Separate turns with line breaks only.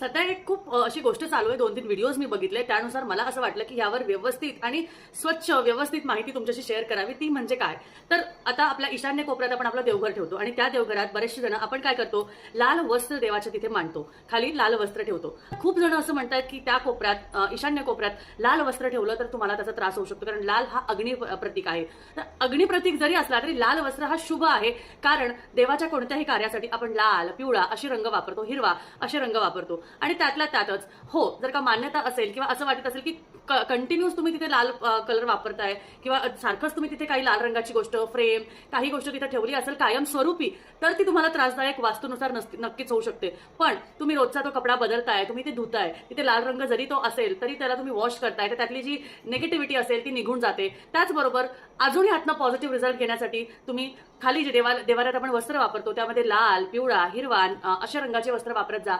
सध्या एक खूप अशी गोष्ट चालू आहे दोन तीन व्हिडिओज मी बघितले. त्यानुसार मला असं वाटलं की यावर व्यवस्थित आणि स्वच्छ व्यवस्थित माहिती तुमच्याशी शेअर करावी. ती म्हणजे काय? तर आता आपल्या ईशान्य कोपऱ्यात आपण आपलं देवघर ठेवतो आणि त्या देवघरात बरेचसे जण आपण काय करतो? लाल वस्त्र देवाच्या तिथे मांडतो. खाली लाल वस्त्र ठेवतो. खूप जण असं म्हणतात की त्या कोपऱ्यात ईशान्य कोपऱ्यात लाल वस्त्र ठेवलं तर तुम्हाला त्याचा त्रास होऊ शकतो. कारण लाल हा अग्नि प्रतीक आहे. तर अग्निप्रतीक जरी असला तरी लाल वस्त्र हा शुभ आहे. कारण देवाच्या कोणत्याही कार्यासाठी आपण लाल पिवळा असे रंग वापरतो हिरवा असे रंग वापरतो. आणि त्यातल्या त्यातच हो जर का मान्यता असेल किंवा असं वाटत असेल की कंटिन्यूस तुम्ही तिथे लाल कलर वापरताय किंवा सारखंच तुम्ही तिथे काही लाल रंगाची गोष्ट फ्रेम काही गोष्ट तिथे ठेवली असेल कायम स्वरूपी तर ती तुम्हाला त्रासदायक वास्तूनुसार नस- नक्कीच होऊ शकते. पण तुम्ही रोजचा तो कपडा बदलताय तुम्ही ते धुताय तिथे लाल रंग जरी तो असेल तरी त्याला तुम्ही वॉश करताय तर त्यातली जी निगेटिव्हिटी असेल ती निघून जाते. त्याचबरोबर अजूनही हातनं पॉझिटिव्ह रिझल्ट घेण्यासाठी तुम्ही खाली जे देवा देवाऱ्यात आपण वस्त्र वापरतो त्यामध्ये लाल पिवळा हिरवा अशा रंगाचे वस्त्र वापरत जा.